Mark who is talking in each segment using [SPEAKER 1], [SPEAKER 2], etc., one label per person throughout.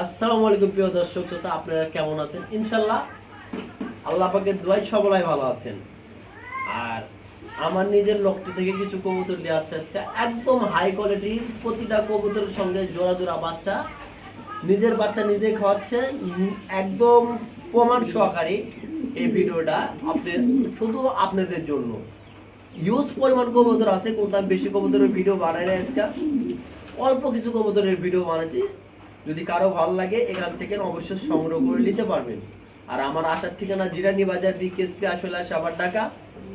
[SPEAKER 1] আসসালামু আলাইকুম প্রিয় দর্শক শ্রোতা, আপনারা কেমন আছেন? ইনশাল্লাহ আল্লাহ পাকের দোয়াই সবাই ভালো আছেন। আর আমার নিজের লক্ষ্য থেকে কিছু কবুতর নিয়ে আসছে আজকে। একদম হাই কোয়ালিটির প্রতিটা কবুতরের সঙ্গে জোড়া জোড়া বাচ্চা। নিজের বাচ্চা নিজেই খাওয়াচ্ছে একদম প্রমাণ সহকারী এই ভিডিওটা আপনি শুধু আপনাদের জন্য। ইউজ পরিমাণ কবুতর আছে কোনটা বেশি কবুতরের ভিডিও বানাই না আজকে। অল্প কিছু কবুতরের ভিডিও বানাচ্ছি। যদি কারও ভালো লাগে, এখান থেকে অবশ্যই সংগ্রহ করে নিতে পারবেন। আর আমার আসার ঠিকানা জিরানি বাজার বিকেএসপি আসলে সাবার টাকা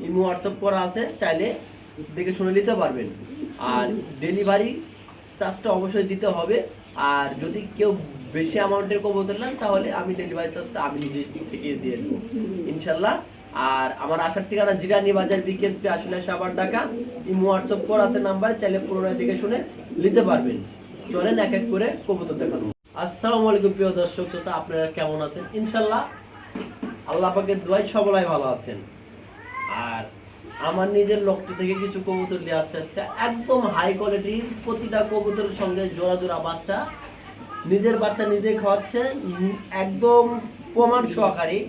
[SPEAKER 1] ইমো হোয়াটসঅ্যাপ করা আছে, চাইলে দেখে শুনে নিতে পারবেন। আর ডেলিভারি চার্জটা অবশ্যই দিতে হবে। আর যদি কেউ বেশি অ্যামাউন্টের কবুতর নেন, তাহলে আমি ডেলিভারি চার্জটা আমি নিজে থেকে দিয়ে দেবো। ইনশাল্লাহ। আর আমার আসার ঠিকানা জিরানি বাজার বিকেএসপি আসলে সাবার টাকা ইমো হোয়াটসঅ্যাপ করা আছে নাম্বার, চাইলে পুরোনো দিকে শুনে নিতে পারবেন। চলেন এক এক করে কবুতর দেখানো। আসসালামু আলাইকুম প্রিয় দর্শক শ্রোতা, আপনারা কেমন আছেন? ইনশাল্লাহ আল্লাহ পাকের দোয়াই সবাই ভালো আছেন। আর আমার নিজের লক্ষ্য থেকে কিছু কবুতর নিয়ে আসছে আজকে। একদম হাই কোয়ালিটির প্রতিটা কবুতরের সঙ্গে জোড়া জোড়া বাচ্চা। নিজের বাচ্চা নিজে খাওয়াচ্ছে। একদম প্রমাণ সহকারী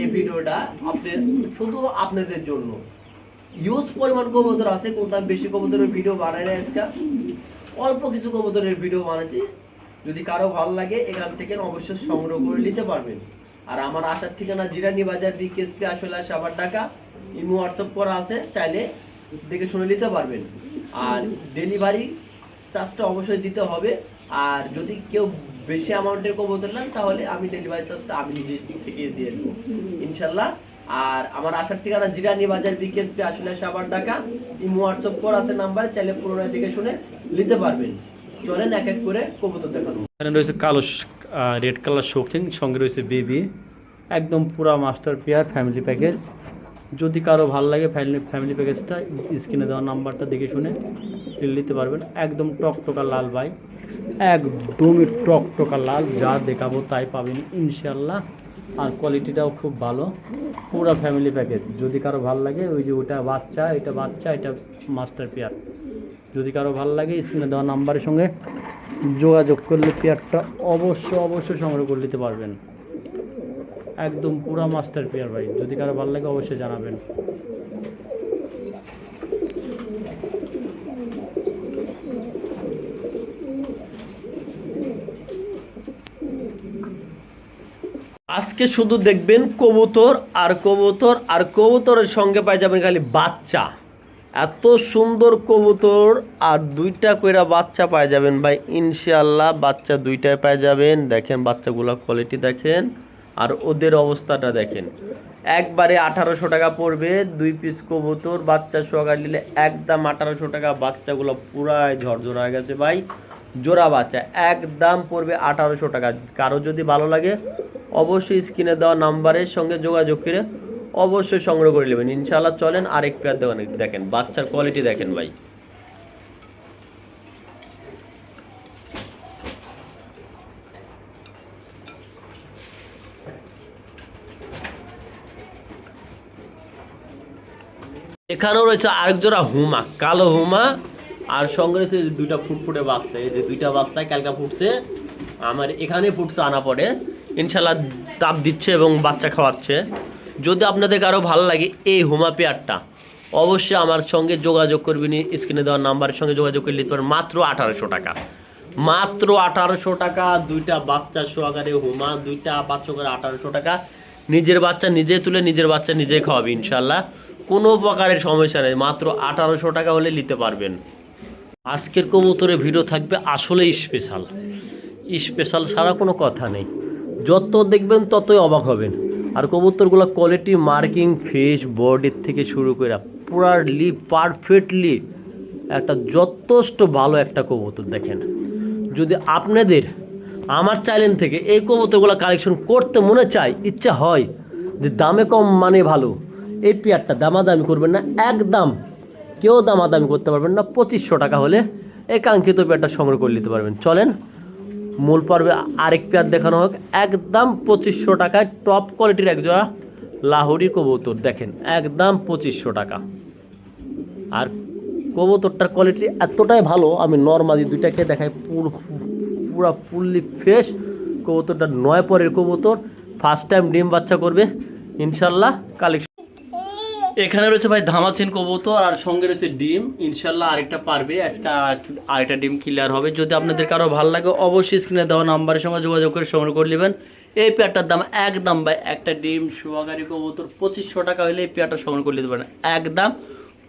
[SPEAKER 1] এই ভিডিওটা আপনি, শুধু আপনাদের জন্য। ইউজ পরিমাণ কবুতর আছে কোনটা বেশি কবুতরের ভিডিও বানাই না আজকে। অল্প কিছু কবুতরের ভিডিও বানাচ্ছি। যদি কারও ভালো লাগে, এখান থেকে অবশ্যই সংগ্রহ করে নিতে পারবেন। আর আমার আসার ঠিকানা জিরানি বাজার, বিকেএসপি আসলে সাবার টাকা ইমো হোয়াটসঅ্যাপ করা আছে, চাইলে দেখে শুনে নিতে পারবেন। আর ডেলিভারি চার্জটা অবশ্যই দিতে হবে। আর যদি কেউ বেশি অ্যামাউন্টের কবুতর নেন, তাহলে আমি ডেলিভারি চার্জটা আমি নিজে থেকে দিয়ে দেবো। ইনশাল্লাহ আর আমার আসার ঠিকানা জিরানি বাজার বিকেএসপি আসলে সাবার টাকা ইমো হোয়াটসঅ্যাপ করা আছে নাম্বার, চাইলে পুরোনো দিকে শুনে নিতে পারবেন। চলেন এক এক করে কবুতর দেখানো।
[SPEAKER 2] এখানে রয়েছে কালো রেড কালার শৌখিন, সঙ্গে রয়েছে বেবি। একদম পুরা মাস্টার পেয়ার ফ্যামিলি প্যাকেজ। যদি কারও ভালো লাগে ফ্যামিলি ফ্যামিলি প্যাকেজটা, স্ক্রিনে দেওয়া নাম্বারটা দেখে শুনে নিতে পারবেন। একদম টকটকা লাল ভাই। একদমই টকটকা লাল, যা দেখাবো তাই পাবেন ইনশাল্লাহ আর কোয়ালিটিটাও খুব ভালো। পুরো ফ্যামিলি প্যাকেজ যদি কারও ভালো লাগে, ওই যে ওটা বাচ্চা, এটা বাচ্চা, এটা মাস্টার পেয়ার যদি কারও ভালো লাগে স্ক্রিনে দেওয়া নাম্বারের সঙ্গে যোগাযোগ করলে পেয়ারটা অবশ্য অবশ্যই সংগ্রহ করে নিতে পারবেন। একদম পুরা মাস্টার পেয়ার ভাই। যদি কারও ভালো লাগে, অবশ্যই জানাবেন।
[SPEAKER 1] আজকে শুধু দেখবেন কবুতর আর কবুতর, আর কবুতরের সঙ্গে পাই যাবেন খালি বাচ্চা। এত সুন্দর কবুতর আর দুইটা কইরা বাচ্চা পাই যাবেন ভাই ইনশাল্লাহ বাচ্চা দুইটায় পাই যাবেন। দেখেন বাচ্চাগুলোর কোয়ালিটি দেখেন, আর ওদের অবস্থাটা দেখেন। একবারে আঠারোশো টাকা পড়বে, দুই পিস কবুতর, বাচ্চা সহকারে নিলে একদম আঠারোশো টাকা, বাচ্চাগুলো পুরাই ঝরঝর হয়ে গেছে ভাই। জোড়া বাচ্চা, একদম পড়বে আঠারোশো টাকা। কারও যদি ভালো লাগে অবশ্যই স্ক্রিনে দেওয়া নাম্বারের সঙ্গে যোগাযোগ করে অবশ্যই সংগ্রহ করে নেবেন। ইনশাআল্লাহ চলেন আরেক পেয়ার দেবেন দেখেন, বাচ্চার কোয়ালিটি দেখেন ভাই। এখানেও রয়েছে আরেক জোড়া হুমা, কালো হুমা, আর সঙ্গে রয়েছে দুইটা ফুটফুটে বাচ্চা, এই যে দুইটা বাচ্চায় কালকা ফুটছে, আমার এখানে ফুটছে আনা পরে ইনশাল্লাহ তাপ দিচ্ছে এবং বাচ্চা খাওয়াচ্ছে। যদি আপনাদের কারও ভালো লাগে এই হুমা পেয়ারটা, অবশ্যই আমার সঙ্গে যোগাযোগ করবেন, স্ক্রিনে দেওয়ার নাম্বারের সঙ্গে যোগাযোগ করে নিতে পারেন, মাত্র আঠারোশো টাকা। মাত্র আঠারোশো টাকা, দুইটা বাচ্চা সহকারে হুমা, দুইটা বাচ্চা করে আঠারোশো টাকা। নিজের বাচ্চা নিজে তুলে নিজের বাচ্চা নিজে খাওয়াবে ইনশাল্লাহ কোনো প্রকারের সমস্যা নেই, মাত্র আঠারোশো টাকা হলে নিতে পারবেন। আজকের কবুতরে ভিডিও থাকবে আসলেই স্পেশাল স্পেশাল ছাড়া কোনো কথা নেই। যত দেখবেন ততই অবাক হবেন। আর কবুতরগুলো কোয়ালিটি মার্কিং ফেস বডির থেকে শুরু করে পুরালি পারফেক্টলি একটা যথেষ্ট ভালো একটা কবুতর দেখেন। যদি আপনাদের আমার চ্যানেল থেকে এই কবুতরগুলো কালেকশন করতে মনে চায়, ইচ্ছা হয় যে দামে কম মানে ভালো, এই পেয়ারটা দামাদামি করবেন না, একদম কেউ দামাদামি করতে পারবেন না, পঁচিশশো টাকা হলে এই কাঙ্ক্ষিত পেয়ারটা সংগ্রহ করে নিতে পারবেন। চলেন মূল পর্বে আরেক পেয়ার দেখানো হোক। একদম পঁচিশশো টাকায় টপ কোয়ালিটির একজোড়া লাহোরি কবুতর, দেখেন, একদম পঁচিশশো টাকা। আর কবুতরটার কোয়ালিটি এতটাই ভালো, আমি নর্মালি দুইটাকে দেখাই পুরো পুরো ফুললি ফ্রেশ
[SPEAKER 2] কবুতরটা নয় পরের কবুতর। ফার্স্ট টাইম ডিম বাচ্চা করবে, ইনশাল্লাহ কালেকশন এখানে রয়েছে ভাই ধামাচিন কবুতর, আর সঙ্গে রয়েছে ডিম। ইনশাল্লাহ আরেকটা পারবে, আজকে আরেকটা ডিম ক্লিয়ার হবে। যদি আপনাদের কারও ভালো লাগে, অবশ্যই স্ক্রিনে দেওয়া নাম্বারের সঙ্গে যোগাযোগ করে সংগ্রহ করে নেবেন। এই পেয়ারটার দাম একদম ভাই, একটা ডিম, সুয়াগারি কবুতর, পঁচিশশো টাকা হলে এই পেয়ারটা সংগ্রহ করে নিতে পারেন। একদম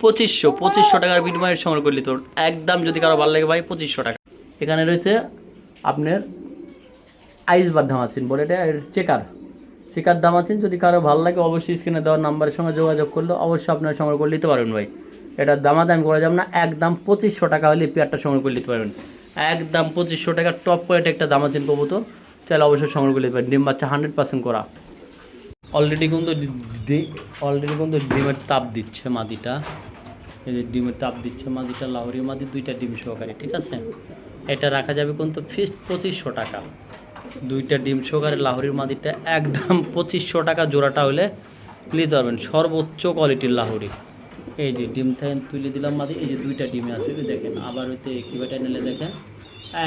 [SPEAKER 2] পঁচিশশো পঁচিশশো টাকার বিনিময়ে সংগ্রহ করে নিতে পারেন। একদম যদি কারও ভালো লাগে ভাই, পঁচিশশো টাকা। এখানে রয়েছে আপনার আইস বাদ ধামাচিন বলে, এটা চেকার চেকার দাম আছেন, যদি কারও ভালো লাগে অবশ্যই স্ক্রিনে দেওয়ার নাম্বারের সঙ্গে যোগাযোগ করলে অবশ্যই আপনারা সংগ্রহ করে নিতে পারবেন ভাই। এটার দামাদামি করা যাবে না, একদম পঁচিশশো টাকা হলে পেয়ারটা সংগ্রহ করে নিতে পারবেন। একদম পঁচিশশো টাকা টপ কোয়ালিটি একটা দাম আছেন কবুতর, চাইলে অবশ্যই সংগ্রহ করে নিতে পারেন। ডিম বাচ্চা হান্ড্রেড পার্সেন্ট করা। অলরেডি কিন্তু অলরেডি কিন্তু ডিমের তাপ দিচ্ছে মাদিটা। এই যে ডিমের তাপ দিচ্ছে মাদিটা লাহরি মাদি দুইটা ডিম সহকারে, ঠিক আছে? এটা রাখা যাবে কিন্তু ফিক্সড পঁচিশশো টাকা। দুইটা ডিম সহকারে লাহোরির মাদিটা একদম পঁচিশশো টাকা জোড়াটা হলে নিতে পারবেন। সর্বোচ্চ কোয়ালিটির লাহোরি। এই যে ডিম থেকে তুলে দিলাম মাদি এই যে দুইটা ডিমে আছে দেখেন, আবার হইতে কিবাটা নিলে দেখেন,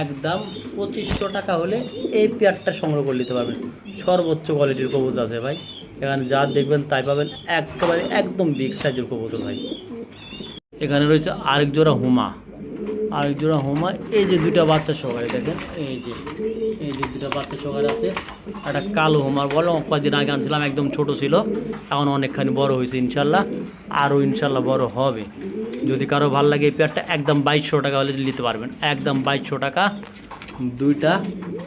[SPEAKER 2] একদম পঁচিশশো টাকা হলে এই পেয়ারটা সংগ্রহ করে নিতে পারবেন। সর্বোচ্চ কোয়ালিটির কবুতর আছে ভাই। এখানে যা দেখবেন তাই পাবেন, একেবারে একদম বিগ সাইজের কবুতর ভাই। এখানে রয়েছে আরেক জোড়া হুমা। আরেক জোড়া হুমা এই যে দুটা বাচ্চা সহকারে দেখেন, এই যে এই যে দুটা বাচ্চা সহকারে আছে। একটা কালো হুমার বলো কয়েকদিন আগে আনছিলাম, একদম ছোট ছিল। এখন অনেকখানি বড় হয়েছে, ইনশাল্লাহ। আরও ইনশাল্লাহ বড় হবে। যদি কারও ভালো লাগে এই পেয়ারটা, একদম বাইশশো টাকা হলে নিতে পারবেন। একদম বাইশশো টাকা। দুইটা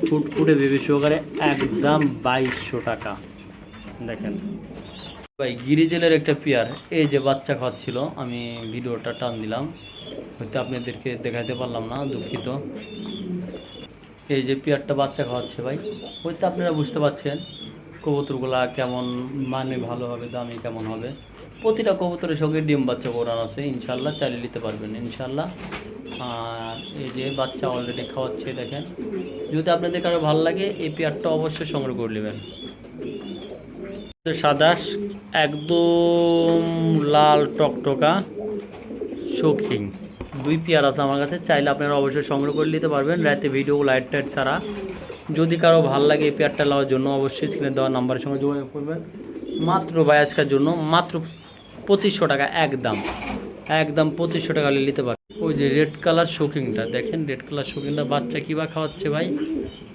[SPEAKER 2] ফুটফুটে বেবি সহকারে একদম বাইশশো টাকা। দেখেন। ভাই, গিরিজেলের একটা পেয়ার, এই যে বাচ্চা খাওয়াচ্ছিল, আমি ভিডিওটা টান দিলাম। হয়তো আপনাদেরকে দেখাতে পারলাম না, দুঃখিত। এই যে পেয়ারটা বাচ্চা খাওয়াচ্ছে ভাই হয়তো আপনারা বুঝতে পারছেন, কবুতরগুলা কেমন মানে ভালো হবে, দামি কেমন হবে। প্রতিটা কবুতরের সঙ্গে ডিম বাচ্চা করানো আছে ইনশাল্লাহ চালিয়ে নিতে পারবেন ইনশাল্লাহ আর এই যে বাচ্চা অলরেডি খাওয়াচ্ছে, দেখেন। যদি আপনাদের কারও ভালো লাগে, এই পেয়ারটা অবশ্যই সংগ্রহ করে নেবেন। সাদাস একদম লাল টকটকা শৌখিন দুই পেয়ার আছে আমার কাছে, চাইলে আপনারা অবশ্যই সংগ্রহ করে নিতে পারবেন। রাতে ভিডিও লাইট টাইট ছাড়া। যদি কারও ভালো লাগে এই পেয়ারটা নেওয়ার জন্য, অবশ্যই স্ক্রিনে দেওয়া নাম্বারের সঙ্গে যোগাযোগ করবেন। মাত্র বায়াসকার জন্য মাত্র পঁচিশশো টাকা একদম একদম পঁচিশশো টাকা নিতে পারবেন। ওই যে রেড কালার শৌখিনটা দেখেন রেড কালার শৌখিনটা বাচ্চা কী বা খাওয়াচ্ছে ভাই?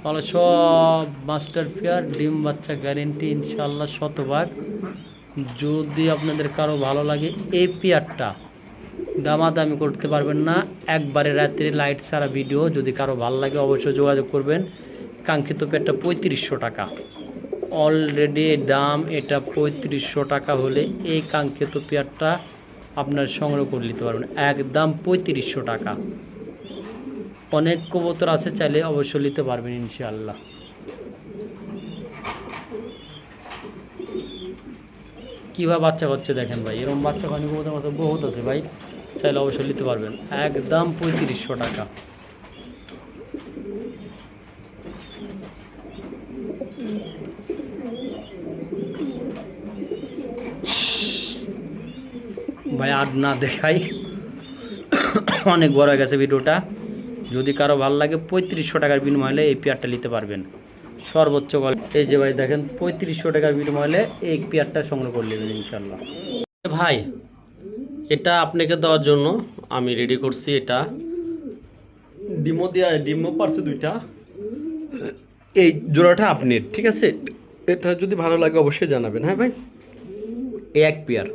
[SPEAKER 2] ভালো সব মাস্টার পেয়ার, ডিম বাচ্চা গ্যারেন্টি ইনশাল্লাহ শতভাগ। যদি আপনাদের কারও ভালো লাগে, এই পেয়ারটা দামাদামি করতে পারবেন না। একবারে রাত্রে লাইট ছাড়া ভিডিও যদি কারও ভালো লাগে অবশ্যই যোগাযোগ করবেন। কাঙ্ক্ষিত পেয়ারটা পঁয়ত্রিশশো টাকা। অলরেডি দাম এটা পঁয়ত্রিশশো টাকা হলে এই কাঙ্ক্ষিত পেয়ারটা আপনার সংগ্রহ করে নিতে পারবেন। একদম পঁয়ত্রিশশো টাকা। অনেক কবুতর আছে, চাইলে অবশ্যই নিতে পারবেন ইনশাআল্লাহ। কীভাবে বাচ্চা হচ্ছে দেখেন ভাই, এরকম বাচ্চা পানি কবুতর মতো বহুত আছে ভাই। চাইলে অবশ্যই নিতে পারবেন। একদম পঁয়ত্রিশশো টাকা। ভাই, আর না দেখাই। অনেক বড় হয়ে গেছে ভিডিওটা। যদি কারও ভালো লাগে, পঁয়ত্রিশশো টাকার বিনিময়ে এই পেয়ারটা নিতে পারবেন। সর্বোচ্চ quality। এই যে ভাই, দেখেন, পঁয়ত্রিশশো টাকার বিনিময়ে এই পেয়ারটা সংগ্রহ করে নেবেন ইনশাল্লাহ ভাই এটা আপনাকে দেওয়ার জন্য আমি রেডি করছি এটা। ডিমো দেওয়া ডিমো পারছে দুইটা। এই জোড়াটা আপনার ঠিক আছে? এটা যদি ভালো লাগে অবশ্যই জানাবেন হ্যাঁ ভাই? এই এক পেয়ার।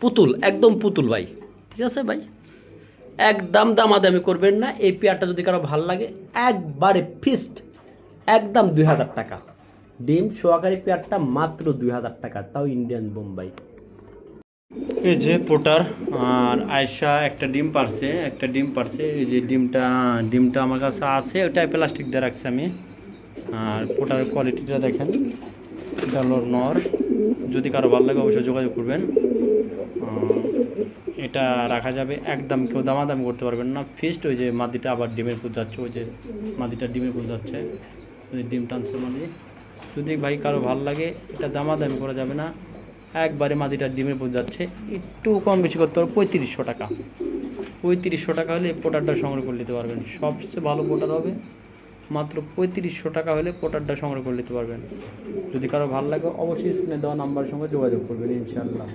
[SPEAKER 2] পুতুল, একদম পুতুল ভাই। ঠিক আছে ভাই? একদম দামাদামি করবেন না, এই পেয়ারটা যদি কারও ভালো লাগে, একবারে ফিস্ট একদম দুই হাজার টাকা। ডিম, সোয়াকারি পেয়ারটা মাত্র দুই হাজার টাকা, তাও ইন্ডিয়ান বোম্বাই। এই যে পোটার, আর আয়সা একটা ডিম পারছে, একটা ডিম পারছে, এই যে ডিমটা ডিমটা আমার কাছে আছে ওটাই প্লাস্টিক দিয়ে রাখছি আমি। আর পোটার কোয়ালিটিটা দেখেন, এটা নর। যদি কারও ভালো লাগে অবশ্যই যোগাযোগ করবেন। এটা রাখা যাবে একদম কেউ দামাদামি করতে পারবেন না। ফিস্ট ওই যে মাদিটা আবার ডিমের ফুল যাচ্ছে, ওই যে মাদিটা ডিমের ফুল যাচ্ছে। ডিম টানছে মাদি। যদি ভাই কারও ভালো লাগে, এটা দামাদামি করা যাবে না। একবারে মাটিটা ডিমের পড়ে যাচ্ছে, একটু কম বেশি করতে পারবে পঁয়ত্রিশশো টাকা। পঁয়ত্রিশশো টাকা হলে পোটারটা সংগ্রহ করে নিতে পারবেন। সবচেয়ে ভালো পোটার হবে মাত্র পঁয়ত্রিশশো টাকা হলে পোটারটা সংগ্রহ করে নিতে পারবেন। যদি কারও ভালো লাগে, অবশ্যই স্ক্রিনে দেওয়া নাম্বারের সঙ্গে যোগাযোগ করবেন, ইনশাআল্লাহ।